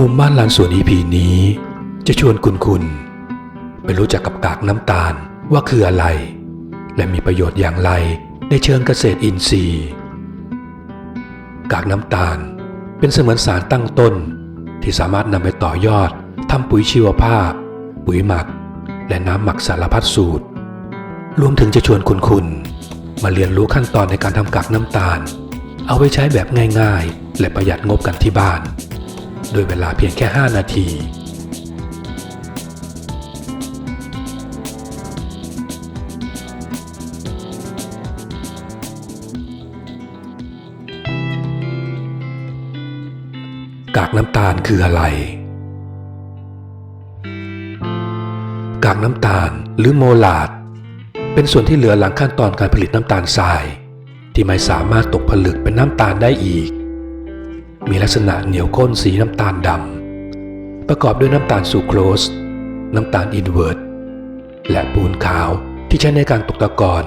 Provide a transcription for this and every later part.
มุมบ้านลานสวน EP นี้ จะชวนคุณคุณไปรู้จักกับกากน้ำตาลว่าคืออะไร และมีประโยชน์อย่างไรในเชิงเกษตรอินทรีย์ กากน้ำตาลเป็นเสมือนสารตั้งต้น ที่สามารถนำไปต่อยอดทำปุ๋ยชีวภาพ ปุ๋ยหมัก และน้ำหมักสารพัดสูตร รวมถึงจะชวนคุณคุณมาเรียนรู้ขั้นตอนในการทำกากน้ำตาล เอาไว้ใช้แบบง่าย ๆ และประหยัดงบกันที่บ้าน โดยเวลาเพียงแค่ 5 นาทีกากน้ำตาลคืออะไร กากน้ำตาลหรือโมลาด เป็นส่วนที่เหลือหลังขั้นตอนการผลิตน้ำตาลทราย ที่ไม่สามารถตกผลึกเป็นน้ำตาลได้อีก มีลักษณะเหนียวข้นสีน้ำตาลดำ ประกอบด้วยน้ำตาลซูโครส น้ำตาลอินเวอร์ตและปูนขาวที่ใช้ในการตกตะกอน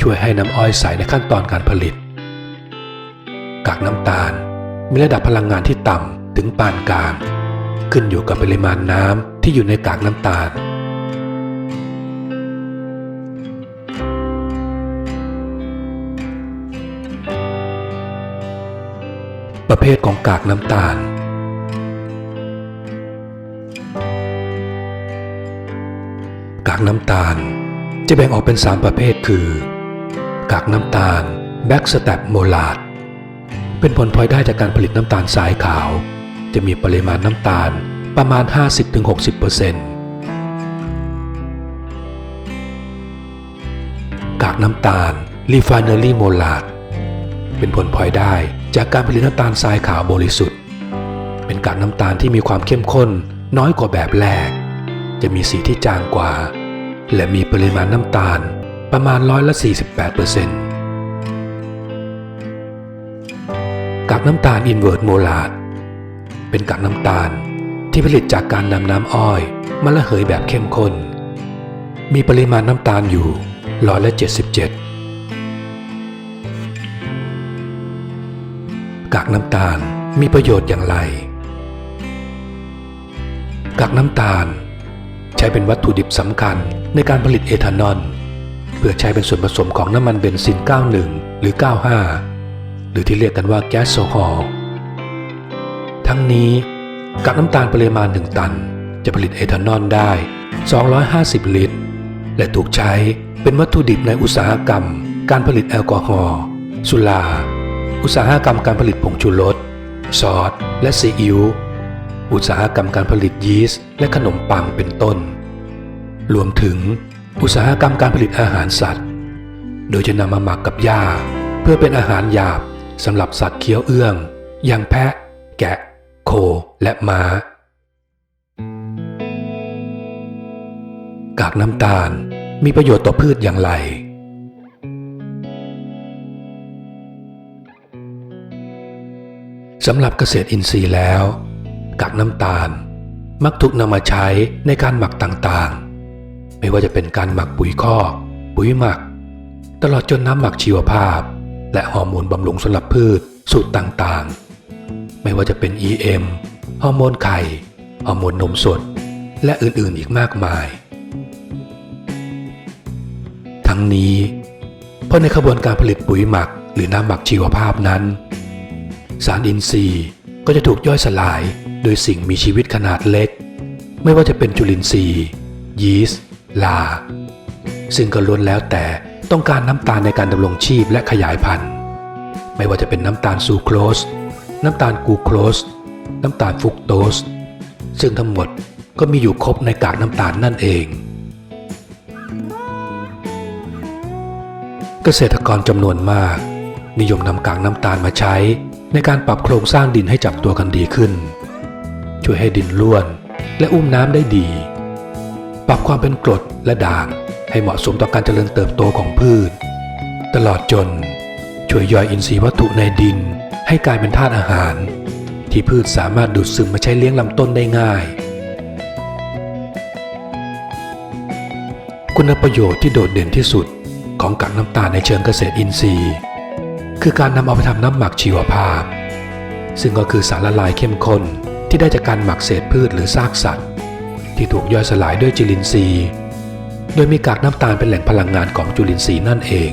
ช่วยให้น้ำอ้อยใสในขั้นตอนการผลิต กากน้ำตาลมีระดับพลังงานที่ต่ำถึงปานกลาง ขึ้นอยู่กับปริมาณน้ำที่อยู่ในกากน้ำตาล ประเภทของกากน้ำตาล กากน้ำตาลจะแบ่งออกเป็น 3 ประเภทคือ กากน้ำตาลแบ็กสแตปโมลาดเป็นผลพลอยได้จากการผลิตน้ำตาลทรายขาว จะมีปริมาณน้ำตาลประมาณ 50-60%กากน้ำตาล refinery โมลาดเป็นผลพลอยได้ จากการผลิตน้ำตาลทรายขาวบริสุทธิ์ เป็นกากน้ำตาลที่มีความเข้มข้นน้อยกว่าแบบแรก จะมีสีที่จางกว่า และมีปริมาณน้ำตาลประมาณร้อยละ 48%กากน้ำตาลอินเวอร์ตโมลาดเป็นกากน้ำตาลที่ผลิตจากการนำน้ำอ้อยมาระเหยแบบเข้มข้น มีปริมาณน้ำตาลอยู่ร้อยละ 77 กากน้ำตาลมีประโยชน์อย่างไร กากน้ำตาล ใช้เป็นวัตถุดิบสำคัญในการผลิตเอทานอลเพื่อใช้เป็นส่วนผสมของน้ำมันเบนซิน 91 หรือ 95 หรือที่เรียกกันว่าแก๊สโซฮอลทั้งนี้กากน้ำตาลปริมาณ 1 ตัน จะผลิตเอทานอลได้ 250 ลิตร และถูกใช้เป็นวัตถุดิบในอุตสาหกรรม การผลิตแอลกอฮอล์สุรา อุตสาหกรรมการผลิตผงชูรสซอสและซีอิ๊วอุตสาหกรรมการผลิตยีสต์และขนมปังเป็นต้น รวมถึงอุตสาหกรรมการผลิตอาหารสัตว์ โดยจะนำมาหมักกับหญ้าเพื่อเป็นอาหารหยาบสำหรับสัตว์เคี้ยวเอื้อง อย่างแพะ แกะ โค และม้า กากน้ำตาลมีประโยชน์ต่อพืชอย่างไร สำหรับเกษตรอินทรีย์แล้วกากน้ำตาล มักถูกนำมาใช้ในการหมักต่างๆ ไม่ว่าจะเป็นการหมักปุ๋ยคอกปุ๋ยหมัก ตลอดจนน้ำหมักชีวภาพ และฮอร์โมนบำรุงสำหรับพืชสูตรต่างๆ ไม่ว่าจะเป็น EM ฮอร์โมนไข่ฮอร์โมนนมสด และอื่นๆอีกมากมาย ทั้งนี้เพราะในขบวนการผลิตปุ๋ยหมักหรือน้ำหมักชีวภาพนั้น สารอินทรีย์ก็จะถูกย่อยสลายโดยสิ่งมีชีวิตขนาดเล็ก ไม่ว่าจะเป็นจุลินทรีย์ ยีสต์ ลา ซึ่งก็ล้วนแล้วแต่ต้องการน้ำตาลในการดำรงชีพและขยายพันธุ์ ไม่ว่าจะเป็นน้ำตาลซูโครส น้ำตาลกูโครส น้ำตาลฟุกโตส ซึ่งทั้งหมดก็มีอยู่ครบในกากน้ำตาลนั่นเอง เกษตรกรจำนวนมาก นิยมนำกากน้ำตาลมาใช้ ในการปรับโครงสร้างดินให้จับตัวกันดีขึ้น ช่วยให้ดินร่วนและอุ้มน้ำได้ดี ปรับความเป็นกรดและด่างให้เหมาะสมต่อการเจริญเติบโตของพืช ตลอดจนช่วยย่อยอินทรีย์วัตถุในดินให้กลายเป็นธาตุอาหาร ที่พืชสามารถดูดซึมมาใช้เลี้ยงลำต้นได้ง่าย คุณประโยชน์ที่โดดเด่นที่สุดของกากน้ำตาลในเชิงเกษตรอินทรีย์ คือการนำเอาไปทำน้ำหมักชีวภาพ ซึ่งก็คือสารละลายเข้มข้นที่ได้จากการหมักเศษพืชหรือซากสัตว์ ที่ถูกย่อยสลายด้วยจุลินทรีย์ โดยมีกากน้ำตาลเป็นแหล่งพลังงานของจุลินทรีย์นั่นเอง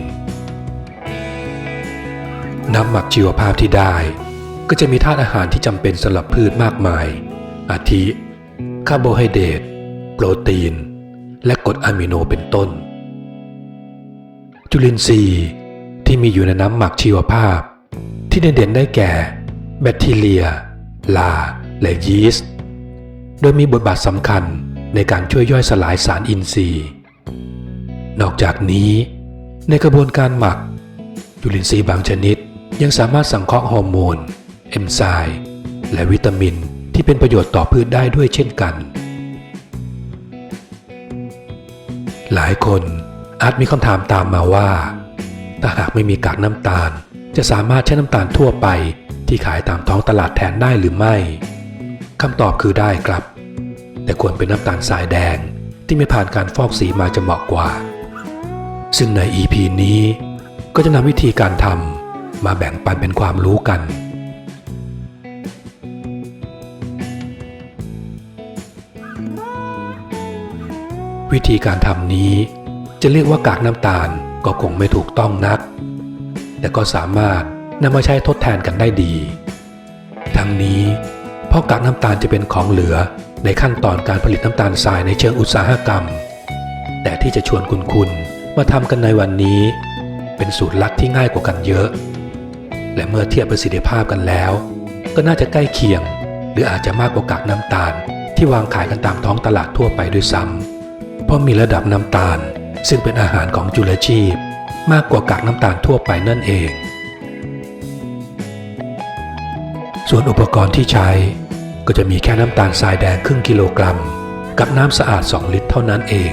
น้ำหมักชีวภาพที่ได้ ก็จะมีธาตุอาหารที่จำเป็นสำหรับพืชมากมาย อาทิคาร์โบไฮเดรตโปรตีน และกรดอะมิโนเป็นต้น จุลินทรีย์ ที่มีอยู่ในน้ำหมักชีวภาพ ที่เด่นๆได้แก่ แบคทีเรีย ลา และยีสต์ โดยมีบทบาทสำคัญในการช่วยย่อยสลายสารอินทรีย์ นอกจากนี้ ในกระบวนการหมักจุลินทรีย์บางชนิดยังสามารถสังเคราะห์ฮอร์โมน เอนไซม์และวิตามินที่เป็นประโยชน์ต่อพืชได้ด้วยเช่นกัน หลายคนอาจมีคำถามตามมาว่า ถ้าหากไม่มีกากน้ำตาล จะสามารถใช้น้ำตาลทั่วไป ที่ขายตามท้องตลาดแทนได้หรือไม่คำตอบคือได้ครับ แต่ควรเป็นน้ำตาลทรายแดงที่ไม่ผ่านการฟอกสีมาจะเหมาะกว่า ซึ่งใน EP นี้ก็จะนำวิธีการทำมาแบ่งปันเป็นความรู้กันวิธีการทำนี้จะเรียกว่ากากน้ำตาล ก็คงไม่ถูกต้องนัก แต่ก็สามารถนำมาใช้ทดแทนกันได้ดี ทั้งนี้พราะกากน้ำตาลจะเป็นของเหลือในขั้นตอนการผลิตน้ำตาลทรายในเชิงอุตสาหกรรม แต่ที่จะชวนคุณคุณมาทำกันในวันนี้ เป็นสูตรลัดที่ง่ายกว่ากันเยอะ และเมื่อเทียบประสิทธิภาพกันแล้ว ก็น่าจะใกล้เคียง หรืออาจจะมากกว่ากากน้ำตาล ที่วางขายกันตามท้องตลาดทั่วไปด้วยซ้ำเพราะมีระดับน้ำตาล ซึ่งเป็นอาหารของจุลชีพ มากกว่ากากน้ำตาลทั่วไปนั่นเอง ส่วนอุปกรณ์ที่ใช้ก็จะมีแค่น้ำตาลทรายแดงครึ่งกิโลกรัม กับน้ำสะอาด 2 ลิตรเท่านั้นเอง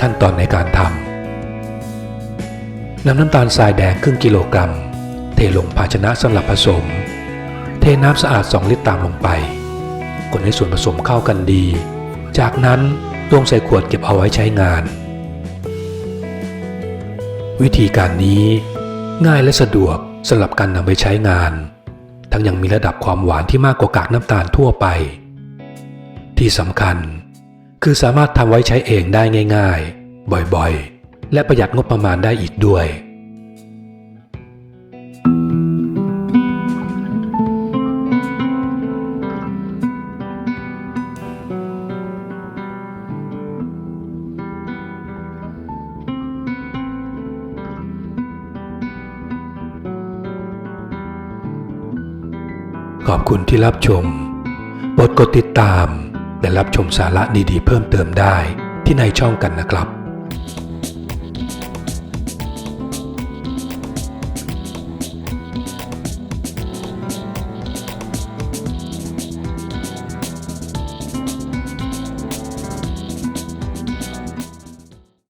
ขั้นตอนในการทำนำน้ำตาลทรายแดงครึ่งกิโลกรัม เทลงภาชนะสำหรับผสม เทน้ำสะอาด 2 ลิตรตามลงไปคนให้ส่วนผสมเข้ากันดี จากนั้น ตวงใส่ขวดเก็บเอาไว้ใช้งาน วิธีการนี้ง่ายและสะดวกสำหรับการนำไปใช้งาน ทั้งยังมีระดับความหวานที่มากกว่ากากน้ำตาลทั่วไป ที่สำคัญ คือสามารถทำไว้ใช้เองได้ง่าย ๆ บ่อยๆ และประหยัดงบประมาณได้อีกด้วย ขอบคุณที่รับชมโปรดกดติดตาม และรับชมสาระดีๆเพิ่มเติมได้ที่ในช่องกันนะครับ